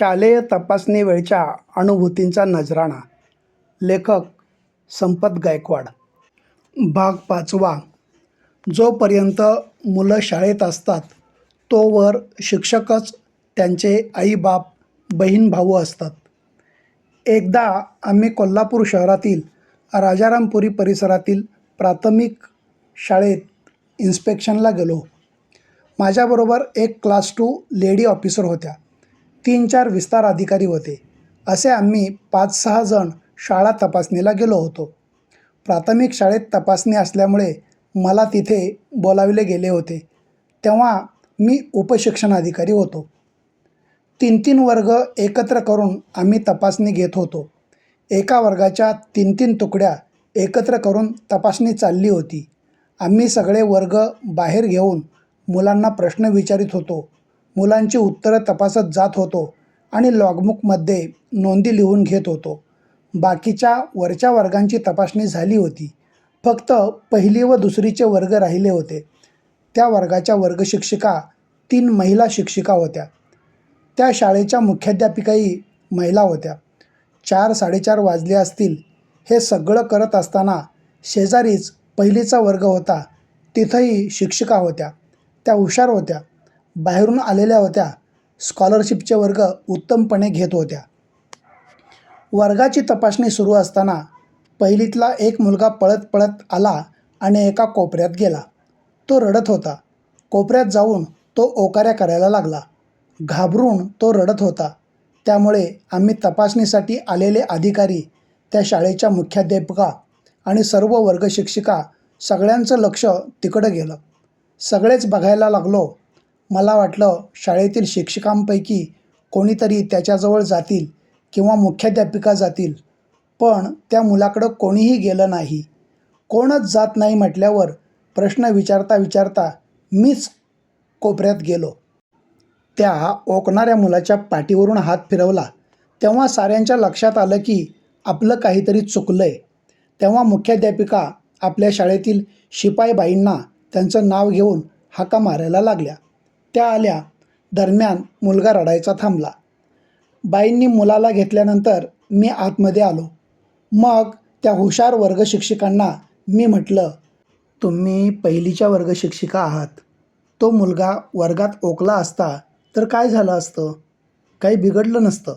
शालेय तपासणी वेळच्या अनुभूतींचा नजराणा. लेखक संपत गायकवाड. भाग पाचवा. जोपर्यंत मुलं शाळेत असतात तोवर शिक्षकच त्यांचे आईबाप बहीण भाऊ असतात. एकदा आम्ही कोल्हापूर शहरातील राजारामपुरी परिसरातील प्राथमिक शाळेत इन्स्पेक्शनला गेलो. माझ्याबरोबर एक क्लास टू लेडी ऑफिसर होत्या. तीन चार विस्तार अधिकारी होते. असे आम्ही पाच सहा जण शाळा तपासणीला गेलो होतो. प्राथमिक शाळेत तपासणी असल्यामुळे मला तिथे बोलाविले गेले होते. तेव्हा मी उपशिक्षणाधिकारी होतो. तीन तीन वर्ग एकत्र करून आम्ही तपासणी घेत होतो. एका वर्गाच्या तीन तीन तुकड्या एकत्र करून तपासणी चालली होती. आम्ही सगळे वर्ग बाहेर घेऊन मुलांना प्रश्न विचारित होतो. मुलांची उत्तरं तपासत जात होतो आणि लॉगबुकमध्ये नोंदी लिहून घेत होतो. बाकीच्या वरच्या वर्गांची तपासणी झाली होती. फक्त पहिली व दुसरीचे वर्ग राहिले होते. त्या वर्गाच्या वर्गशिक्षिका तीन महिला शिक्षिका होत्या. त्या शाळेच्या मुख्याध्यापिकाही महिला होत्या. चार साडेचार वाजले असतील. हे सगळं करत असताना शेजारीच पहिलीचा वर्ग होता. तिथंही शिक्षिका होत्या. त्या हुशार होत्या. बाहेरून आलेल्या होत्या. स्कॉलरशिपचे वर्ग उत्तमपणे घेत होत्या. वर्गाची तपासणी सुरू असताना पहिलीतला एक मुलगा पळत पळत आला आणि एका कोपऱ्यात गेला. तो रडत होता. कोपऱ्यात जाऊन तो ओकाऱ्या करायला लागला. घाबरून तो रडत होता. त्यामुळे आम्ही तपासणीसाठी आलेले अधिकारी त्या शाळेच्या मुख्याध्यापिका आणि सर्व वर्ग शिक्षिका सगळ्यांचं लक्ष तिकडं गेलं. सगळेच बघायला लागलो मला वाटलं शाळेतील शिक्षकांपैकी कोणीतरी त्याच्याजवळ जातील किंवा मुख्याध्यापिका जातील. पण त्या मुलाकडं कोणीही गेलं नाही. कोणच जात नाही म्हटल्यावर प्रश्न विचारता विचारता मीच कोपऱ्यात गेलो. त्या ओकणाऱ्या मुलाच्या पाठीवरून हात फिरवला. तेव्हा साऱ्यांच्या लक्षात आलं की आपलं काहीतरी चुकलं आहे तेव्हा मुख्याध्यापिका आपल्या शाळेतील शिपाईबाईंना त्यांचं नाव घेऊन हाका मारायला लागल्या. त्या आल्या दरम्यान मुलगा रडायचा थांबला. बाईंनी मुलाला घेतल्यानंतर मी आतमध्ये आलो. मग त्या हुशार वर्ग शिक्षिकांना मी म्हटलं तुम्ही पहिलीच्या वर्ग शिक्षिका आहात. तो मुलगा वर्गात ओकला असता तर काय झालं असतं? काही बिघडलं नसतं.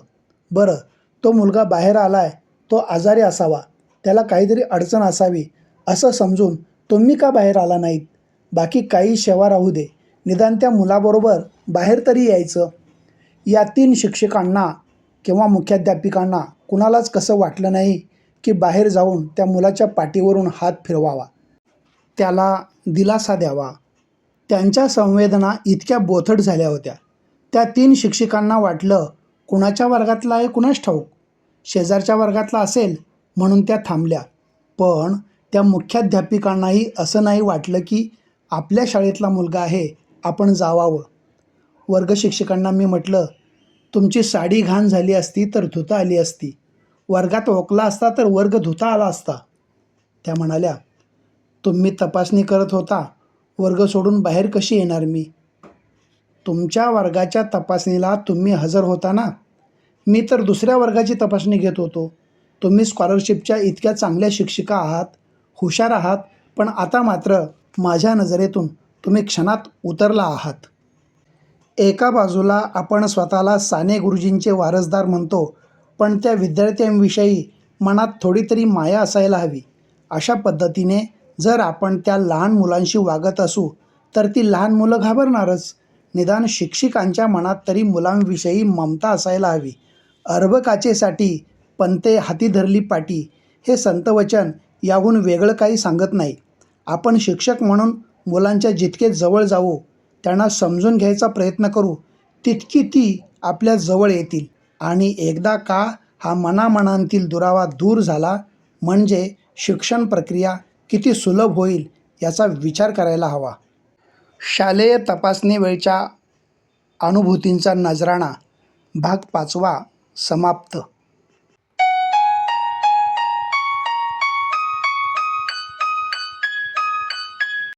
बरं तो मुलगा बाहेर आला आहे तो आजारी असावा त्याला काहीतरी अडचण असावी असं समजून तुम्ही का बाहेर आला नाहीत? बाकी काही शेवा राहू दे. निदान त्या मुलाबरोबर बाहेर तरी यायचं. या तीन शिक्षकांना किंवा मुख्याध्यापिकांना कुणालाच कसं वाटलं नाही की बाहेर जाऊन त्या मुलाच्या पाठीवरून हात फिरवावा. त्याला दिलासा द्यावा. त्यांच्या संवेदना इतक्या बोथट झाल्या होत्या. त्या तीन शिक्षिकांना वाटलं कुणाच्या वर्गातला आहे कुणाच ठाऊक? शेजारच्या वर्गातला असेल म्हणून त्या थांबल्या. पण त्या मुख्याध्यापिकांनाही असं नाही वाटलं की आपल्या शाळेतला मुलगा आहे आपण जावावं. वर्ग शिक्षकांना मी म्हटलं तुमची साडी घाण झाली असती तर धुता आली असती. वर्गात ओकला असता तर वर्ग धुता आला असता. त्या म्हणाल्या तुम्ही तपासणी करत होता. वर्ग सोडून बाहेर कशी येणार मी? तुमच्या वर्गाच्या तपासणीला तुम्ही हजर होता ना? मी तर दुसऱ्या वर्गाची तपासणी घेत होतो. तुम्ही स्कॉलरशिपच्या इतक्या चांगल्या शिक्षिका आहात हुशार आहात पण आता मात्र माझ्या नजरेतून तुम्ही क्षणात उतरला आहात. एका बाजूला आपण स्वतःला साने गुरुजींचे वारसदार म्हणतो पण त्या विद्यार्थ्यांविषयी मनात थोडी तरी माया असायला हवी. अशा पद्धतीने जर आपण त्या लहान मुलांशी वागत असू तर ती लहान मुलं घाबरणारच. निदान शिक्षिकांच्या मनात तरी मुलांविषयी ममता असायला हवी. अर्भकाचेसाठी पंते हाती धरली पाटी हे संतवचन याहून वेगळं काही सांगत नाही. आपण शिक्षक म्हणून मुलांच्या जितके जवळ जाऊ त्यांना समजून घ्यायचा प्रयत्न करू तितकी ती आपल्या जवळ येतील. आणि एकदा का हा मनामनांतील दुरावा दूर झाला म्हणजे शिक्षण प्रक्रिया किती सुलभ होईल याचा विचार करायला हवा. शालेय तपासणी वेळच्या अनुभूतींचा नजराणा. भाग पाचवा समाप्त.